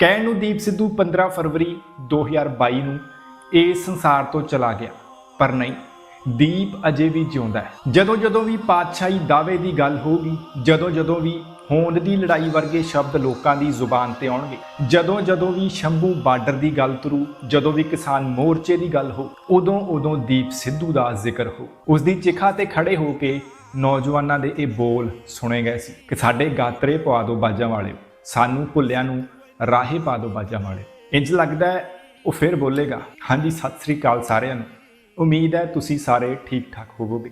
ਕਹਿਣ ਨੂੰ ਦੀਪ ਸਿੱਧੂ 15 ਫਰਵਰੀ 2022 ਨੂੰ ਇਸ ਸੰਸਾਰ ਤੋਂ ਚਲਾ ਗਿਆ, ਪਰ ਨਹੀਂ, ਦੀਪ ਅਜੇ ਵੀ ਜਿਉਂਦਾ ਹੈ। ਜਦੋਂ ਜਦੋਂ ਵੀ ਪਾਤਸ਼ਾਹੀ ਦਾਅਵੇ ਦੀ ਗੱਲ ਹੋਊਗੀ, ਜਦੋਂ ਜਦੋਂ ਵੀ ਹੋਂਦ ਦੀ ਲੜਾਈ ਵਰਗੇ ਸ਼ਬਦ ਲੋਕਾਂ ਦੀ ਜ਼ੁਬਾਨ ਤੇ ਆਉਣਗੇ, ਜਦੋਂ ਜਦੋਂ ਵੀ ਸ਼ੰਭੂ ਬਾਰਡਰ ਦੀ ਗੱਲ ਤੁਰੂ, ਜਦੋਂ ਵੀ ਕਿਸਾਨ ਮੋਰਚੇ ਦੀ ਗੱਲ ਹੋ ਉਦੋਂ ਉਦੋਂ ਦੀਪ ਸਿੱਧੂ ਦਾ ਜ਼ਿਕਰ ਹੋ ਉਸ ਦੀ ਚਿਖਾ ਤੇ ਖੜੇ ਹੋ ਕੇ ਨੌਜਵਾਨਾਂ ਦੇ ਇਹ ਬੋਲ ਸੁਣੇ ਗਏ ਸੀ ਕਿ ਸਾਡੇ ਗਾਤਰੇ ਪਵਾ ਦਿਓ ਬਾਜਾਂ ਵਾਲਿਓ, ਸਾਨੂੰ ਭੁੱਲਿਆਂ ਨੂੰ ਰਾਹੇ ਪਾ ਦਿਓ ਬਾਜਾ ਵਾਲਿਓ ਇੰਜ ਲੱਗਦਾ ਹੈ, ਉਹ ਫਿਰ ਬੋਲੇਗਾ, ਹਾਂਜੀ, ਸਤਿ ਸ੍ਰੀ ਅਕਾਲ ਸਾਰਿਆਂ ਨੂੰ। ਉਮੀਦ ਹੈ ਤੁਸੀਂ ਸਾਰੇ ਠੀਕ ਠਾਕ ਹੋਵੋਗੇ।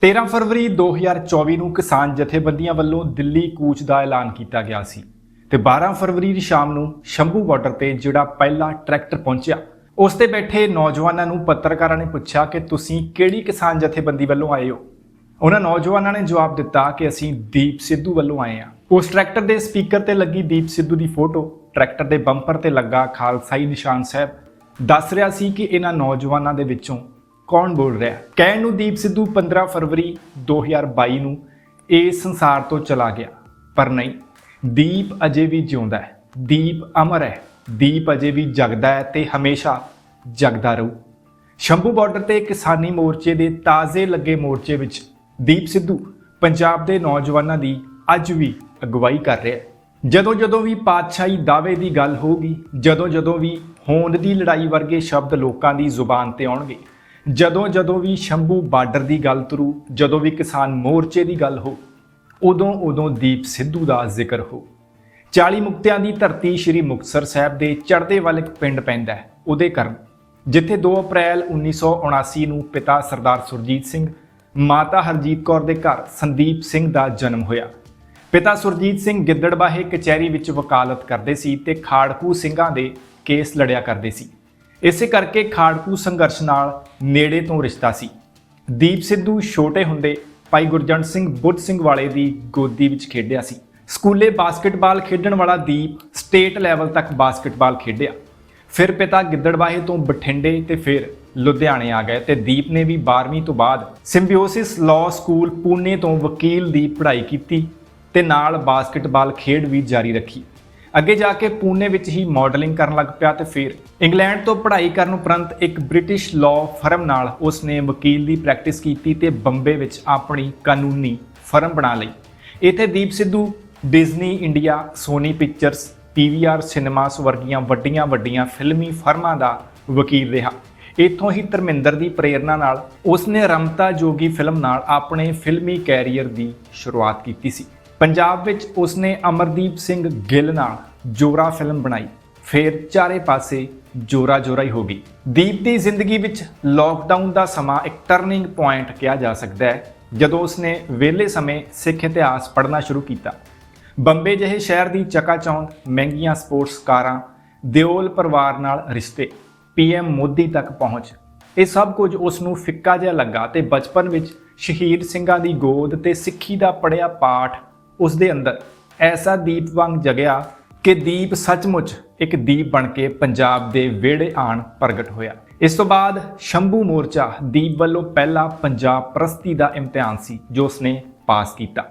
13 ਫਰਵਰੀ 2024 ਨੂੰ ਕਿਸਾਨ ਜਥੇਬੰਦੀਆਂ ਵੱਲੋਂ ਦਿੱਲੀ ਕੂਚ ਦਾ ਐਲਾਨ ਕੀਤਾ ਗਿਆ ਸੀ ਤੇ 12 ਫਰਵਰੀ ਦੀ ਸ਼ਾਮ ਨੂੰ ਸ਼ੰਭੂ ਬਾਰਡਰ ਤੇ ਜਿਹੜਾ ਪਹਿਲਾ ਟਰੈਕਟਰ ਪਹੁੰਚਿਆ, ਉਸ ਤੇ ਬੈਠੇ ਨੌਜਵਾਨਾਂ ਨੂੰ ਪੱਤਰਕਾਰਾਂ ਨੇ ਪੁੱਛਿਆ ਕਿ ਤੁਸੀਂ ਕਿਹੜੀ ਕਿਸਾਨ ਜਥੇਬੰਦੀ ਵੱਲੋਂ ਆਏ ਹੋ? ਉਹਨਾਂ ਨੌਜਵਾਨਾਂ ਨੇ ਜਵਾਬ ਦਿੱਤਾ ਕਿ ਅਸੀਂ ਦੀਪ ਸਿੱਧੂ ਵੱਲੋਂ ਆਏ ਹਾਂ। ਉਸ ਟਰੈਕਟਰ ਦੇ ਸਪੀਕਰ ਤੇ ਲੱਗੀ ਦੀਪ ਸਿੱਧੂ ਦੀ ਫੋਟੋ। ਟਰੈਕਟਰ ਦੇ ਬੰਪਰ ਤੇ ਲੱਗਾ ਖਾਲਸਾਈ ਨਿਸ਼ਾਨ ਸਾਹਿਬ। ਦੱਸ ਰਿਹਾ ਸੀ ਕਿ ਇਹਨਾਂ ਨੌਜਵਾਨਾਂ ਦੇ ਵਿੱਚੋਂ ਕੌਣ ਬੋਲ ਰਿਹਾ ਕਹਿਣ ਨੂੰ ਦੀਪ ਸਿੱਧੂ 15 ਫਰਵਰੀ 2022 ਨੂੰ ਇਸ ਸੰਸਾਰ ਤੋਂ ਚਲਾ ਗਿਆ। ਪਰ ਨਹੀਂ, ਦੀਪ ਅਜੇ ਵੀ ਜਿਉਂਦਾ ਹੈ। ਦੀਪ ਅਮਰ ਹੈ। ਦੀਪ ਅਜੇ ਵੀ ਜਗਦਾ ਹੈ ਤੇ ਹਮੇਸ਼ਾ ਜਗਦਾ ਰਹੂ। ਸ਼ੰਭੂ ਬਾਰਡਰ ਤੇ ਕਿਸਾਨੀ ਮੋਰਚੇ ਦੇ ਤਾਜ਼ੇ ਲੱਗੇ ਮੋਰਚੇ ਵਿੱਚ ਦੀਪ ਸਿੱਧੂ ਪੰਜਾਬ ਦੇ ਨੌਜਵਾਨਾਂ ਦੀ ਅੱਜ ਵੀ ਅਗਵਾਈ ਕਰ ਰਿਹਾ ਹੈ। ਜਦੋਂ ਜਦੋਂ ਵੀ ਪਾਤਸ਼ਾਹੀ ਦਾਅਵੇ ਦੀ ਗੱਲ ਹੋਊਗੀ, ਜਦੋਂ ਜਦੋਂ ਵੀ ਹੋਂਦ ਦੀ ਲੜਾਈ ਵਰਗੇ ਸ਼ਬਦ ਲੋਕਾਂ ਦੀ ਜ਼ੁਬਾਨ ਤੇ ਆਉਣਗੇ, ਜਦੋਂ ਜਦੋਂ ਵੀ ਸ਼ੰਭੂ ਬਾਰਡਰ ਦੀ ਗੱਲ ਤੁਰੂ, ਜਦੋਂ ਵੀ ਕਿਸਾਨ ਮੋਰਚੇ ਦੀ ਗੱਲ ਹੋ, ਉਦੋਂ ਉਦੋਂ ਦੀਪ ਸਿੱਧੂ ਦਾ ਜ਼ਿਕਰ ਹੋ। 40 ਮੁਕਤਿਆਂ ਦੀ ਧਰਤੀ ਸ੍ਰੀ ਮੁਕਤਸਰ ਸਾਹਿਬ ਦੇ ਚੜ੍ਹਦੇ ਵੱਲ ਇੱਕ ਪਿੰਡ ਪੈਂਦਾ ਹੈ, ਉਹਦੇ ਕਰਨ ਜਿੱਥੇ 2 ਅਪ੍ਰੈਲ 1979 ਨੂੰ ਪਿਤਾ ਸਰਦਾਰ ਸੁਰਜੀਤ ਸਿੰਘ, ਮਾਤਾ ਹਰਜੀਤ ਕੌਰ ਦੇ ਘਰ ਸੰਦੀਪ ਸਿੰਘ ਦਾ ਜਨਮ ਹੋਇਆ। ਪਿਤਾ ਸੁਰਜੀਤ ਸਿੰਘ ਗਿੱਦੜਬਾਹੇ ਕਚਹਿਰੀ ਵਿੱਚ ਵਕਾਲਤ ਕਰਦੇ ਸੀ ਤੇ ਖਾੜਕੂ ਸਿੰਘਾਂ ਦੇ ਕੇਸ ਲੜਿਆ ਕਰਦੇ ਸੀ। ਇਸੇ ਕਰਕੇ ਖਾੜਕੂ ਸੰਘਰਸ਼ ਨਾਲ ਨੇੜੇ ਤੋਂ ਰਿਸ਼ਤਾ ਸੀ। ਦੀਪ ਸਿੱਧੂ ਛੋਟੇ ਹੁੰਦੇ ਭਾਈ ਗੁਰਜੰਟ ਸਿੰਘ ਬੁੱਧ ਸਿੰਘ ਵਾਲੇ ਦੀ ਗੋਦੀ ਵਿੱਚ ਖੇਡਿਆ ਸੀ। ਸਕੂਲੇ ਬਾਸਕਟਬਾਲ ਖੇਡਣ ਵਾਲਾ ਦੀਪ ਸਟੇਟ ਲੈਵਲ ਤੱਕ ਬਾਸਕਟਬਾਲ ਖੇਡਿਆ। ਫਿਰ ਪਿਤਾ ਗਿੱਦੜਬਾਹੇ ਤੋਂ ਬਠਿੰਡੇ ਤੇ ਫਿਰ ਲੁਧਿਆਣੇ ਆ ਗਏ ਤੇ ਦੀਪ ਨੇ ਵੀ 12ਵੀਂ ਤੋਂ ਬਾਅਦ ਸਿੰਬਿਓਸਿਸ ਲਾਅ ਸਕੂਲ ਪੂਨੇ ਤੋਂ ਵਕੀਲ ਦੀ ਪੜ੍ਹਾਈ ਕੀਤੀ। ਤੇ ਨਾਲ ਬਾਸਕਟਬਾਲ ਖੇਡ ਵੀ ਜਾਰੀ ਰੱਖੀ। ਅੱਗੇ ਜਾ ਕੇ ਪੂਨੇ ਵਿੱਚ ਹੀ ਮਾਡਲਿੰਗ ਕਰਨ ਲੱਗ ਪਿਆ ਤੇ ਫਿਰ ਇੰਗਲੈਂਡ ਤੋਂ ਪੜ੍ਹਾਈ ਕਰਨ ਉਪਰੰਤ ਇੱਕ ਬ੍ਰਿਟਿਸ਼ ਲਾਅ ਫਰਮ ਨਾਲ ਉਸਨੇ ਵਕੀਲ ਦੀ ਪ੍ਰੈਕਟਿਸ ਕੀਤੀ ਤੇ ਬੰਬੇ ਵਿੱਚ ਆਪਣੀ ਕਾਨੂੰਨੀ ਫਰਮ ਬਣਾ ਲਈ। ਇੱਥੇ Deep Sidhu Disney India Sony pictures PVR cinemas ਵਰਗੀਆਂ ਵੱਡੀਆਂ ਵੱਡੀਆਂ ਫਿਲਮੀ ਫਰਮਾਂ ਦਾ ਵਕੀਲ ਰਿਹਾ। ਇੱਥੋਂ ਹੀ ਧਰਮਿੰਦਰ ਦੀ ਪ੍ਰੇਰਣਾ ਨਾਲ ਉਸਨੇ ਰਮਤਾ ਜੋਗੀ ਫਿਲਮ ਨਾਲ ਆਪਣੇ ਫਿਲਮੀ ਕੈਰੀਅਰ ਦੀ ਸ਼ੁਰੂਆਤ ਕੀਤੀ ਸੀ। ਪੰਜਾਬ ਵਿੱਚ ਉਸਨੇ ਅਮਰਦੀਪ ਸਿੰਘ ਗਿੱਲ ਨਾਲ ਜੋਰਾ ਫਿਲਮ ਬਣਾਈ। ਫਿਰ ਚਾਰੇ ਪਾਸੇ ਜੋਰਾ ਜੋਰਾ ਹੀ ਹੋ ਗਈ। ਦੀਪ ਦੀ ਜ਼ਿੰਦਗੀ ਵਿੱਚ ਲਾਕਡਾਊਨ ਦਾ ਸਮਾਂ ਇੱਕ ਟਰਨਿੰਗ ਪੁਆਇੰਟ ਕਿਹਾ ਜਾ ਸਕਦਾ ਹੈ, ਜਦੋਂ ਉਸਨੇ ਵਿਹਲੇ ਸਮੇਂ ਸਿੱਖ ਇਤਿਹਾਸ ਪੜ੍ਹਨਾ ਸ਼ੁਰੂ ਕੀਤਾ। ਬੰਬੇ ਜਿਹੇ ਸ਼ਹਿਰ ਦੀ ਚਕਾਚੌਂਧ, ਮਹਿੰਗੀਆਂ ਸਪੋਰਟਸ ਕਾਰਾਂ, ਦਿਓਲ ਪਰਿਵਾਰ ਨਾਲ ਰਿਸ਼ਤੇ ਪੀਐਮ ਮੋਦੀ ਤੱਕ ਪਹੁੰਚ, ਇਹ ਸਭ ਕੁਝ ਉਸ ਨੂੰ ਫਿੱਕਾ ਜਿਹਾ ਲੱਗਾ ਤੇ ਬਚਪਨ ਵਿੱਚ ਸ਼ਹੀਦ ਸਿੰਘਾਂ ਦੀ ਗੋਦ ਤੇ ਸਿੱਖੀ ਦਾ ਪੜਿਆ ਪਾਠ ਉਸ ਦੇ ਅੰਦਰ ਐਸਾ ਦੀਪ ਵਾਂਗ ਜਗਿਆ ਕਿ ਦੀਪ ਸੱਚਮੁੱਚ ਇੱਕ ਦੀਪ ਬਣ ਕੇ ਪੰਜਾਬ ਦੇ ਵਿਹੜੇ ਆਣ ਪ੍ਰਗਟ ਹੋਇਆ। ਇਸ ਤੋਂ ਬਾਅਦ ਸ਼ੰਭੂ ਮੋਰਚਾ ਦੀਪ ਵੱਲੋਂ ਪਹਿਲਾ ਪੰਜਾਬ ਪ੍ਰਸਤੀ ਦਾ ਇਮਤਿਹਾਨ ਸੀ, ਜੋ ਉਸਨੇ ਪਾਸ ਕੀਤਾ।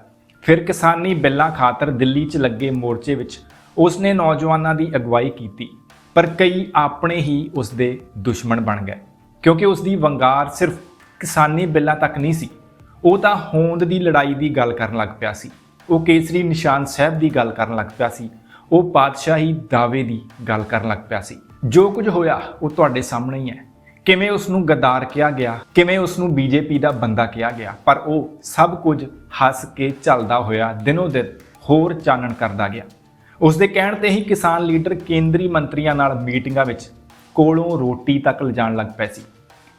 ਫਿਰ ਕਿਸਾਨੀ ਬਿੱਲਾਂ ਖਾਤਰ ਦਿੱਲੀ 'ਚ ਲੱਗੇ ਮੋਰਚੇ ਵਿੱਚ ਉਸਨੇ ਨੌਜਵਾਨਾਂ ਦੀ ਅਗਵਾਈ ਕੀਤੀ, ਪਰ ਕਈ ਆਪਣੇ ਹੀ ਉਸਦੇ ਦੁਸ਼ਮਣ ਬਣ ਗਏ। ਕਿਉਂਕਿ ਉਸ ਦੀ ਵੰਗਾਰ ਸਿਰਫ ਕਿਸਾਨੀ ਬਿੱਲਾਂ ਤੱਕ ਨਹੀਂ ਸੀ, ਉਹ ਤਾਂ ਹੋਂਦ ਦੀ ਲੜਾਈ ਦੀ ਗੱਲ ਕਰਨ ਲੱਗ ਪਿਆ ਸੀ। ਉਹ ਕੇਸਰੀ ਨਿਸ਼ਾਨ ਸਾਹਿਬ ਦੀ ਗੱਲ ਕਰਨ ਲੱਗ ਪਿਆ ਸੀ। ਉਹ ਪਾਤਸ਼ਾਹੀ ਦਾਅਵੇ ਦੀ ਗੱਲ ਕਰਨ ਲੱਗ ਪਿਆ ਸੀ। ਜੋ ਕੁਝ ਹੋਇਆ, ਉਹ ਤੁਹਾਡੇ ਸਾਹਮਣੇ ਹੀ ਹੈ। ਕਿਵੇਂ ਉਸ ਨੂੰ ਗਦਾਰ ਕਿਹਾ ਗਿਆ, ਕਿਵੇਂ ਉਸ ਨੂੰ ਬੀਜੇਪੀ ਦਾ ਬੰਦਾ ਕਿਹਾ ਗਿਆ, ਪਰ ਉਹ ਸਭ ਕੁਝ ਹੱਸ ਕੇ ਚੱਲਦਾ ਹੋਇਆ ਦਿਨੋ ਦਿਨ ਹੋਰ ਚਾਨਣ ਕਰਦਾ ਗਿਆ। ਉਸ ਦੇ ਕਹਿਣ ਤੇ ਹੀ ਕਿਸਾਨ ਲੀਡਰ ਕੇਂਦਰੀ ਮੰਤਰੀਆਂ ਨਾਲ ਮੀਟਿੰਗਾਂ ਵਿੱਚ ਕੋਲੋਂ ਰੋਟੀ ਤੱਕ ਲਿਜਾਣ ਲੱਗ ਪਏ ਸੀ।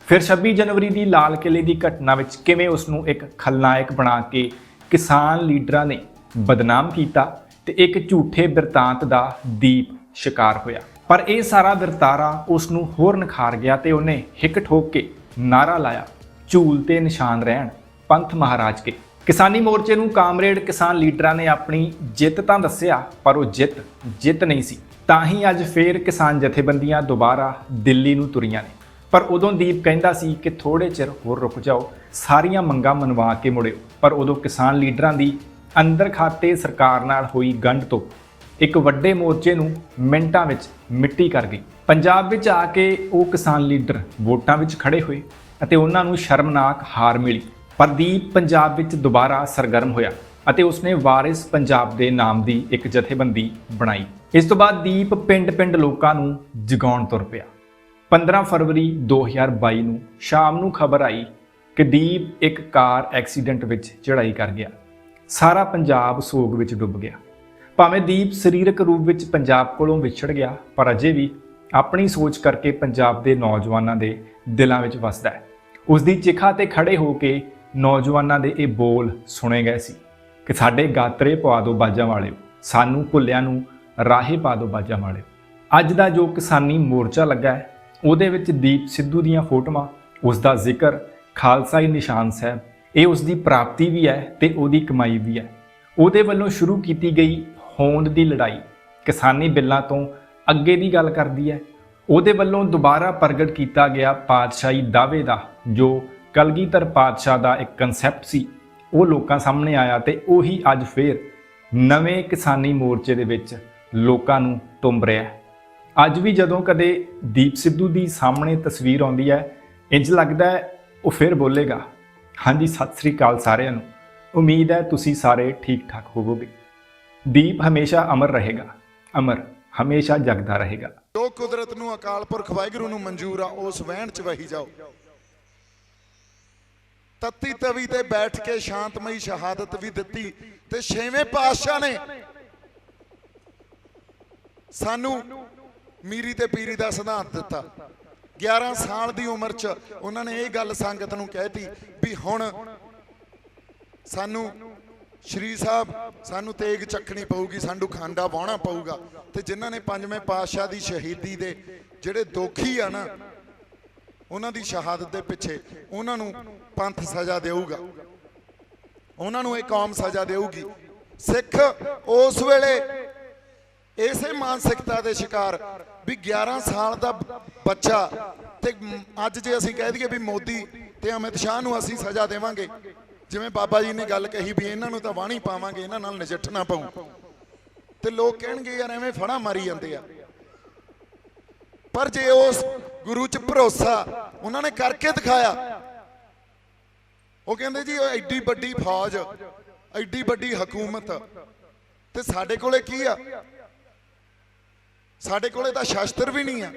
ਫਿਰ 26 ਜਨਵਰੀ ਦੀ ਲਾਲ ਕਿਲੇ ਦੀ ਘਟਨਾ ਵਿੱਚ ਕਿਵੇਂ ਉਸ ਨੂੰ ਇੱਕ ਖਲਨਾਇਕ ਬਣਾ ਕੇ ਕਿਸਾਨ ਲੀਡਰਾਂ ਨੇ ਬਦਨਾਮ ਕੀਤਾ ਤੇ ਇੱਕ ਝੂਠੇ ਬਿਰਤਾਂਤ ਦਾ ਦੀਪ ਸ਼ਿਕਾਰ ਹੋਇਆ। ਪਰ ਇਹ ਸਾਰਾ ਵਰਤਾਰਾ ਉਸ ਨੂੰ ਹੋਰ ਨਿਖਾਰ ਗਿਆ ਤੇ ਉਹਨੇ ਹਿੱਕ ਠੋਕ ਕੇ ਨਾਰਾ ਲਾਇਆ, ਝੂਲ ਤੇ ਨਿਸ਼ਾਨ ਰਹਿਣ, ਪੰਥ ਮਹਾਰਾਜ ਕੇ। ਕਿਸਾਨੀ ਮੋਰਚੇ ਨੂੰ ਕਾਮਰੇਡ ਕਿਸਾਨ ਲੀਡਰਾਂ ਨੇ ਆਪਣੀ ਜਿੱਤ ਤਾਂ ਦੱਸਿਆ, ਪਰ ਉਹ ਜਿੱਤ ਜਿੱਤ ਨਹੀਂ ਸੀ। ਤਾਂ ਹੀ ਅੱਜ ਫੇਰ ਕਿਸਾਨ ਜਥੇਬੰਦੀਆਂ ਦੁਬਾਰਾ ਦਿੱਲੀ ਨੂੰ ਤੁਰੀਆਂ ਨੇ। ਪਰ ਉਦੋਂ ਦੀਪ ਕਹਿੰਦਾ ਸੀ ਕਿ ਥੋੜੇ ਚਿਰ ਹੋਰ ਰੁਕ ਜਾਓ, ਸਾਰੀਆਂ ਮੰਗਾਂ ਮਨਵਾ ਕੇ ਮੁੜਿਓ। ਪਰ ਉਦੋਂ ਕਿਸਾਨ ਲੀਡਰਾਂ ਦੀ ਅੰਦਰ ਖਾਤੇ ਸਰਕਾਰ ਨਾਲ ਹੋਈ ਗੰਢ ਤੋਂ ਇੱਕ ਵੱਡੇ ਮੋਰਚੇ ਨੂੰ ਮਿੰਟਾਂ ਵਿੱਚ ਮਿੱਟੀ ਕਰ ਗਈ। ਪੰਜਾਬ ਵਿੱਚ ਆ ਕੇ ਉਹ ਕਿਸਾਨ ਲੀਡਰ ਵੋਟਾਂ ਵਿੱਚ ਖੜੇ ਹੋਏ ਅਤੇ ਉਹਨਾਂ ਨੂੰ ਸ਼ਰਮਨਾਕ ਹਾਰ ਮਿਲੀ। ਪਰ ਦੀਪ ਪੰਜਾਬ ਵਿੱਚ ਦੁਬਾਰਾ ਸਰਗਰਮ ਹੋਇਆ ਅਤੇ ਉਸਨੇ ਵਾਰਿਸ ਪੰਜਾਬ ਦੇ ਨਾਮ ਦੀ ਇੱਕ ਜਥੇਬੰਦੀ ਬਣਾਈ। ਇਸ ਤੋਂ ਬਾਅਦ ਦੀਪ ਪਿੰਡ-ਪਿੰਡ ਲੋਕਾਂ ਨੂੰ ਜਗਾਉਣ ਤੁਰ ਪਿਆ। 15 ਫਰਵਰੀ 2022 ਨੂੰ ਸ਼ਾਮ ਨੂੰ ਖਬਰ ਆਈ ਕਿ ਦੀਪ ਇੱਕ ਕਾਰ ਐਕਸੀਡੈਂਟ ਵਿੱਚ ਚੜਾਈ ਕਰ ਗਿਆ। ਸਾਰਾ ਪੰਜਾਬ ਸੋਗ ਵਿੱਚ ਡੁੱਬ ਗਿਆ। ਭਾਵੇਂ ਦੀਪ ਸਰੀਰਕ ਰੂਪ ਵਿੱਚ ਪੰਜਾਬ ਕੋਲੋਂ ਵਿਛੜ ਗਿਆ, ਪਰ ਅਜੇ ਵੀ ਆਪਣੀ ਸੋਚ ਕਰਕੇ ਪੰਜਾਬ ਦੇ ਨੌਜਵਾਨਾਂ ਦੇ ਦਿਲਾਂ ਵਿੱਚ ਵਸਦਾ ਹੈ। ਉਸ ਦੀ ਚਿਖਾ ਤੇ ਖੜੇ ਹੋ ਕੇ ਨੌਜਵਾਨਾਂ ਦੇ ਇਹ ਬੋਲ ਸੁਣੇ ਗਏ ਸੀ ਕਿ ਸਾਡੇ ਗਾਤਰੇ ਪਵਾ ਦਿਓ ਬਾਜਾਂ ਵਾਲਿਓ, ਸਾਨੂੰ ਭੁੱਲਿਆਂ ਨੂੰ ਰਾਹੇ ਪਾ ਦਿਓ ਬਾਜਾਂ ਵਾਲਿਓ। ਅੱਜ ਦਾ ਜੋ ਕਿਸਾਨੀ ਮੋਰਚਾ ਲੱਗਾ ਹੈ ਉਹਦੇ ਵਿੱਚ ਦੀਪ ਸਿੱਧੂ ਦੀਆਂ ਫੋਟੋਆਂ ਉਸ ਦਾ ਜ਼ਿਕਰ ਖਾਲਸਾਈ ਨਿਸ਼ਾਨ ਸਾਹਿਬ, ਇਹ ਉਸ ਦੀ ਪ੍ਰਾਪਤੀ ਵੀ ਹੈ ਤੇ ਉਹਦੀ ਕਮਾਈ ਵੀ ਹੈ। ਉਹਦੇ ਵੱਲੋਂ ਸ਼ੁਰੂ ਕੀਤੀ ਗਈ ਹੋਂਦ ਦੀ ਲੜਾਈ ਕਿਸਾਨੀ ਬਿੱਲਾਂ ਤੋਂ ਅੱਗੇ ਦੀ ਗੱਲ ਕਰਦੀ ਹੈ। ਉਹਦੇ ਵੱਲੋਂ ਦੁਬਾਰਾ ਪ੍ਰਗਟ ਕੀਤਾ ਗਿਆ ਪਾਤਸ਼ਾਹੀ ਦਾਅਵੇ ਦਾ, ਜੋ ਕਲਗੀਧਰ ਪਾਤਸ਼ਾਹ ਦਾ ਇੱਕ ਕਨਸੈਪਟ ਸੀ, ਉਹ ਲੋਕਾਂ ਸਾਹਮਣੇ ਆਇਆ ਤੇ ਉਹੀ ਅੱਜ ਫੇਰ ਨਵੇਂ ਕਿਸਾਨੀ ਮੋਰਚੇ ਦੇ ਵਿੱਚ ਲੋਕਾਂ ਨੂੰ ਟੁੰਬ ਰਿਹਾ ਹੈ। ਅੱਜ ਵੀ ਜਦੋਂ ਕਦੇ ਦੀਪ ਸਿੱਧੂ ਦੀ ਸਾਹਮਣੇ ਤਸਵੀਰ ਆਉਂਦੀ ਹੈ ਇੰਜ ਲੱਗਦਾ ਹੈ ਉਹ ਫਿਰ ਬੋਲੇਗਾ, ਹਾਂਜੀ, ਸਤਿ ਸ੍ਰੀ ਅਕਾਲ ਸਾਰਿਆਂ ਨੂੰ। ਉਮੀਦ ਹੈ ਤੁਸੀਂ ਸਾਰੇ ਠੀਕ ਠਾਕ ਹੋਵੋਗੇ। ਦੀਪ ਹਮੇਸ਼ਾ ਅਮਰ ਰਹੇਗਾ, ਅਮਰ ਹਮੇਸ਼ਾ ਜਗਦਾ ਰਹੇਗਾ। ਜੋ ਕੁਦਰਤ ਨੂੰ ਅਕਾਲ ਪੁਰਖ ਵਾਹਿਗੁਰੂ ਨੂੰ ਮਨਜ਼ੂਰ ਆ, ਉਸ ਵਹਿਣ ਚ ਵਹੀ ਜਾਓ। ਤੱਤੀ ਤਵੀ ਤੇ ਬੈਠ ਕੇ ਸ਼ਾਂਤਮਈ ਸ਼ਹਾਦਤ ਵੀ ਦਿੱਤੀ ਤੇ ਛੇਵੇਂ ਪਾਤਸ਼ਾਹ ਨੇ ਸਾਨੂੰ ਮੀਰੀ ਤੇ ਪੀਰੀ ਦਾ ਸਿਧਾਂਤ ਦਿੱਤਾ। 11 ਸਾਲ ਦੀ ਉਮਰ 'ਚ ਉਹਨਾਂ ਨੇ ਇਹ ਗੱਲ ਸੰਗਤ ਨੂੰ ਕਹਿਤੀ ਵੀ ਹੁਣ ਸਾਨੂੰ ਸ਼੍ਰੀ ਸਾਹਿਬ, ਸਾਨੂੰ ਤੇਗ ਚੱਕਣੀ ਪਊਗੀ, ਸਾਨੂੰ ਖਾਂਡਾ ਵਾਹਣਾ ਪਊਗਾ ਤੇ ਜਿਨ੍ਹਾਂ ਨੇ ਪੰਜਵੇਂ ਪਾਤਸ਼ਾਹ ਦੀ ਸ਼ਹੀਦੀ ਦੇ ਜਿਹੜੇ ਦੋਖੀ ਆ ਨਾ, ਉਹਨਾਂ ਦੀ ਸ਼ਹਾਦਤ ਦੇ ਪਿੱਛੇ ਉਹਨਾਂ ਨੂੰ ਪੰਥ ਸਜ਼ਾ ਦੇਊਗਾ। ਉਹਨਾਂ ਨੂੰ ਇਹ ਕੌਮ ਸਜ਼ਾ ਦੇਊਗੀ। ਸਿੱਖ ਉਸ ਵੇਲੇ ਇਸੇ ਮਾਨਸਿਕਤਾ ਦੇ ਸ਼ਿਕਾਰ ਵੀ 11 ਸਾਲ ਦਾ ਬੱਚਾ ਤੇ ਅੱਜ ਜੇ ਅਸੀਂ ਕਹਿ ਦਈਏ ਵੀ ਮੋਦੀ ਤੇ ਅਮਿਤ ਸ਼ਾਹ ਨੂੰ ਅਸੀਂ ਸਜ਼ਾ ਦੇਵਾਂਗੇ, ਜਿਵੇਂ ਬਾਬਾ ਜੀ ਨੇ ਗੱਲ ਕਹੀ ਵੀ ਇਹਨਾਂ ਨੂੰ ਤਾਂ ਵਾਣੀ ਪਾਵਾਂਗੇ, ਇਹਨਾਂ ਨਾਲ ਨਜਿੱਠਣਾ ਪਊ ਤੇ ਲੋਕ ਕਹਿਣਗੇ, ਯਾਰ ਐਵੇਂ ਫੜਾ ਮਾਰੀ ਜਾਂਦੇ ਆ। ਪਰ ਜੇ ਉਸ ਗੁਰੂ 'ਚ ਭਰੋਸਾ ਉਹਨਾਂ ਨੇ ਕਰਕੇ ਦਿਖਾਇਆ, ਉਹ ਕਹਿੰਦੇ ਜੀ, ਉਹ ਐਡੀ ਵੱਡੀ ਫੌਜ, ਐਡੀ ਵੱਡੀ ਹਕੂਮਤ, ਤੇ ਸਾਡੇ ਕੋਲੇ ਕੀ ਆ? ਸਾਡੇ ਕੋਲੇ ਤਾਂ ਸ਼ਾਸਤਰ ਵੀ ਨਹੀਂ ਆ।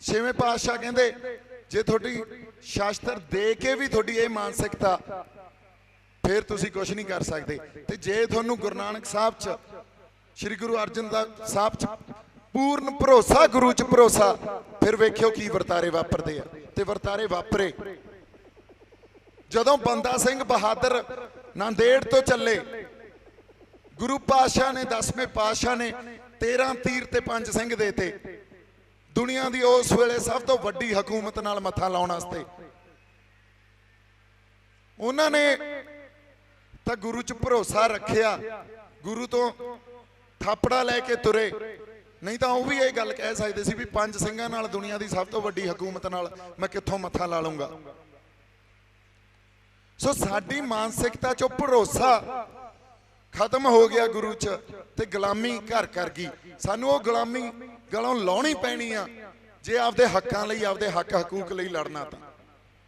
ਛੇਵੇਂ ਪਾਤਸ਼ਾਹ ਕਹਿੰਦੇ, ਜੇ ਤੁਹਾਡੀ ਸ਼ਾਸਤਰ ਦੇ ਕੇ ਵੀ ਤੁਹਾਡੀ ਇਹ ਮਾਨਸਿਕਤਾ, ਫਿਰ ਤੁਸੀਂ ਕੁਝ ਨਹੀਂ ਕਰ ਸਕਦੇ। ਤੇ ਜੇ ਤੁਹਾਨੂੰ ਗੁਰੂ ਨਾਨਕ ਸਾਹਿਬ 'ਚ, ਸ੍ਰੀ ਗੁਰੂ ਅਰਜਨ ਦਾ ਸਾਹਿਬ 'ਚ ਪੂਰਨ ਭਰੋਸਾ, ਗੁਰੂ 'ਚ ਭਰੋਸਾ, ਫਿਰ ਵੇਖਿਓ ਕੀ ਵਰਤਾਰੇ ਵਾਪਰਦੇ ਆ। ਤੇ ਵਰਤਾਰੇ ਵਾਪਰੇ। ਜਦੋਂ ਬੰਦਾ ਸਿੰਘ ਬਹਾਦਰ ਨਾਂਦੇੜ ਤੋਂ ਚੱਲੇ, ਗੁਰੂ ਪਾਤਸ਼ਾਹ ਨੇ 10ਵੇਂ ਪਾਤਸ਼ਾਹ ਨੇ 13 ਤੀਰ ਤੇ ਪੰਜ ਸਿੰਘ ਦੇਤੇ ਦੁਨੀਆ ਦੀ ਉਸ ਵੇਲੇ ਸਭ ਤੋਂ ਵੱਡੀ ਹਕੂਮਤ ਨਾਲ ਮੱਥਾ ਲਾਉਣ ਵਾਸਤੇ। ਉਹਨਾਂ ਨੇ ਤਾਂ ਗੁਰੂ 'ਚ ਭਰੋਸਾ ਰੱਖਿਆ। ਗੁਰੂ ਤੋਂ ਥਾਪੜਾ ਲੈ ਕੇ ਤੁਰੇ। ਨਹੀਂ ਤਾਂ ਉਹ ਵੀ ਇਹ ਗੱਲ ਕਹਿ ਸਕਦੇ ਸੀ ਵੀ ਪੰਜ ਸਿੰਘਾਂ ਨਾਲ ਦੁਨੀਆ ਦੀ ਸਭ ਤੋਂ ਵੱਡੀ ਹਕੂਮਤ ਨਾਲ ਮੈਂ ਕਿੱਥੋਂ ਮੱਥਾ ਲਾ ਲੂੰਗਾ ਸੋ ਸਾਡੀ ਮਾਨਸਿਕਤਾ 'ਚੋਂ ਭਰੋਸਾ ਖਤਮ ਹੋ ਗਿਆ ਗੁਰੂ 'ਚ ਤੇ ਗੁਲਾਮੀ ਘਰ ਕਰ ਗਈ। ਸਾਨੂੰ ਉਹ ਗੁਲਾਮੀ ਗਲੋਂ ਲਾਉਣੀ ਪੈਣੀ ਆ। ਜੇ ਆਪਦੇ ਹੱਕਾਂ ਲਈ, ਆਪਦੇ ਹੱਕ ਹਕੂਕ ਲਈ ਲੜਨਾ ਤਾਂ।